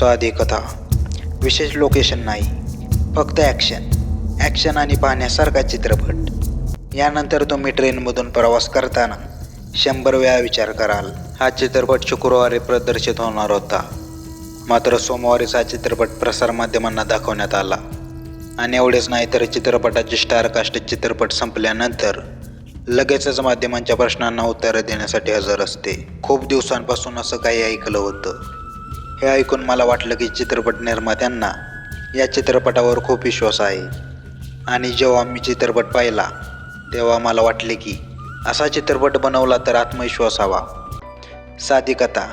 साधी कथा. विशेष लोकेशन नाही फक्त ॲक्शन ॲक्शन आणि पाहण्यासारखा चित्रपट. यानंतर तुम्ही ट्रेनमधून प्रवास करताना शंभर वेळा विचार कराल हा चित्रपट शुक्रवारी प्रदर्शित होणार होता. मात्र सोमवारीच हा चित्रपट प्रसारमाध्यमांना दाखवण्यात आला. आणि एवढेच नाही तर चित्रपटाचे स्टारकास्ट चित्रपट संपल्यानंतर लगेचच माध्यमांच्या प्रश्नांना उत्तरं देण्यासाठी हजर असते. खूप दिवसांपासून असं काही ऐकलं होतं. हे ऐकून मला वाटलं की चित्रपट निर्मात्यांना या चित्रपटावर खूप विश्वास आहे. आणि जेव्हा मी चित्रपट पाहिला तेव्हा मला वाटले की असा चित्रपट बनवला तर आत्मविश्वास हवा. साधी कथा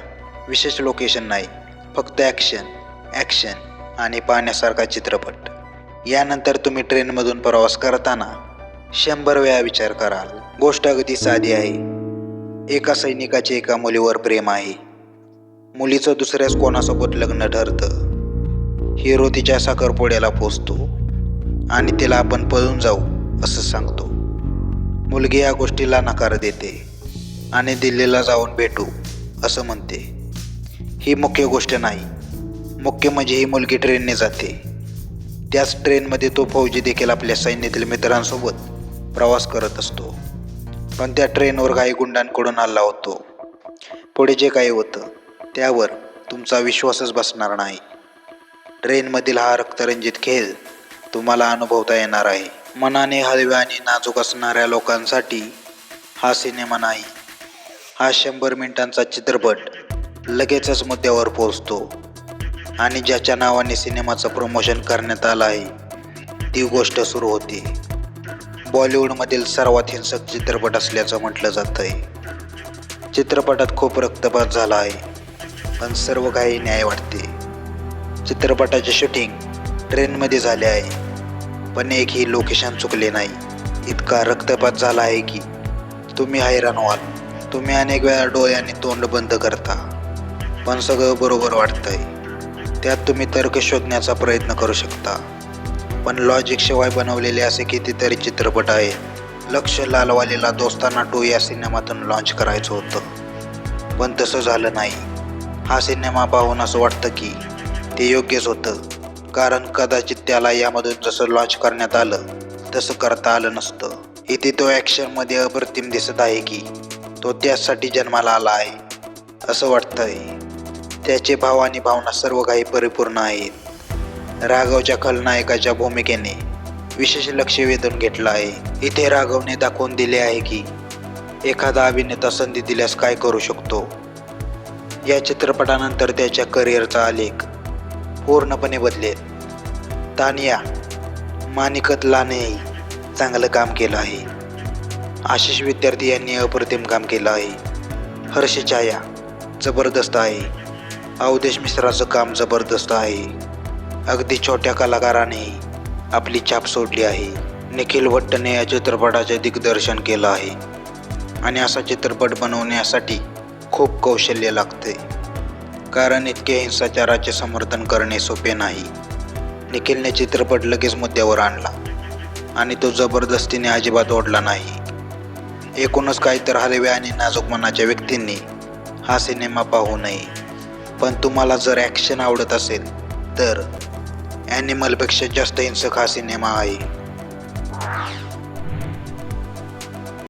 विशेष लोकेशन नाही फक्त ॲक्शन ॲक्शन आणि पाहण्यासारखा चित्रपट. यानंतर तुम्ही ट्रेनमधून प्रवास करताना शंभर वेळा विचार कराल गोष्ट अगदी साधी आहे. एका सैनिकाचे एका मुलीवर प्रेम आहे. मुलीचं दुसऱ्याच कोणासोबत लग्न ठरतं. हिरो तिच्या साखरपुड्याला पोचतो आणि तिला आपण पळून जाऊ असं सांगतो. मुलगी या गोष्टीला नकार देते आणि दिल्लीला जाऊन भेटू असं म्हणते. ही मुख्य गोष्ट नाही. मुख्य म्हणजे ही मुलगी ट्रेनने जाते. त्याच ट्रेनमध्ये तो फौजी देखील आपल्या सैन्यातील मित्रांसोबत प्रवास करत असतो. पण त्या ट्रेनवर काही गुंडांकडून हल्ला होतो. पुढे जे काही होतं त्यावर तुमचा विश्वासच बसणार नाही. ट्रेनमधील हा रक्तरंजित खेळ तुम्हाला अनुभवता येणार आहे. मनाने हलव्या आणि नाजूक असणाऱ्या लोकांसाठी हा सिनेमा नाही. हा शंभर मिनिटांचा चित्रपट लगेचच मुद्द्यावर पोहोचतो. आणि ज्याच्या नावाने सिनेमाचं प्रमोशन करण्यात आलं आहे ती गोष्ट सुरू होते. बॉलिवूडमधील सर्वात हिंसक चित्रपट असल्याचं म्हटलं जातं आहे चित्रपटात खूप रक्तपात झाला आहे. पण सर्व काही न्याय वाटते. चित्रपटाचे शूटिंग ट्रेनमध्ये झाले आहे. पण एकही लोकेशन चुकले नाही. इतका रक्तपात झाला आहे की तुम्ही हैराण व्हाल. तुम्ही अनेक वेळा डोळ्याने तोंड बंद करता. पण सगळं बरोबर वाटतंय. त्यात तुम्ही तर्क शोधण्याचा प्रयत्न करू शकता. पण लॉजिकशिवाय बनवलेले असे कितीतरी चित्रपट आहेत लक्ष लालवालेला दोस्ताना टू या सिनेमातून लॉन्च करायचं होतं. पण तसं झालं नाही. हा सिनेमा पाहून असं वाटतं की ते योग्यच होतं. कारण कदाचित त्याला यामधून जसं लॉन्च करण्यात आलं तसं करता आलं नसतं. इथे तो ॲक्शनमध्ये अप्रतिम दिसत आहे की तो त्यासाठी जन्माला आला आहे असं वाटतंय. त्याचे भाव आणि भावना सर्व काही परिपूर्ण आहेत. राघवच्या खलनायकाच्या भूमिकेने विशेष लक्ष वेधून घेतलं आहे. इथे राघवने दाखवून दिले आहे की एखादा अभिनेता संधी दिल्यास काय करू शकतो? या चित्रपटानंतर त्याच्या करिअरचा आलेख पूर्णपणे बदलेल. तानिया मानिकत लानेही चांगलं काम केलं आहे. आशिष विद्यार्थी यांनी अप्रतिम काम केलं आहे. हर्ष छाया जबरदस्त आहे. अवधेश मिश्राचं काम जबरदस्त आहे. अगदी छोट्या कलाकाराने आपली छाप सोडली आहे. निखिल भट्टने या चित्रपटाचे दिग्दर्शन केलं आहे. आणि असा चित्रपट बनवण्यासाठी खूप कौशल्य लागते. कारण इतके हिंसाचाराचे समर्थन करणे सोपे नाही. निखिलने चित्रपट लगेच मुद्द्यावर आणला. आणि तो जबरदस्तीने अजिबात ओढला नाही. एकूणच काहीतर हलव्या आणि नाजूक मनाच्या व्यक्तींनी हा सिनेमा पाहू नये. पण तुम्हाला जर ॲक्शन आवडत असेल तर ॲनिमलपेक्षा जास्त हिंसक हा सिनेमा आहे.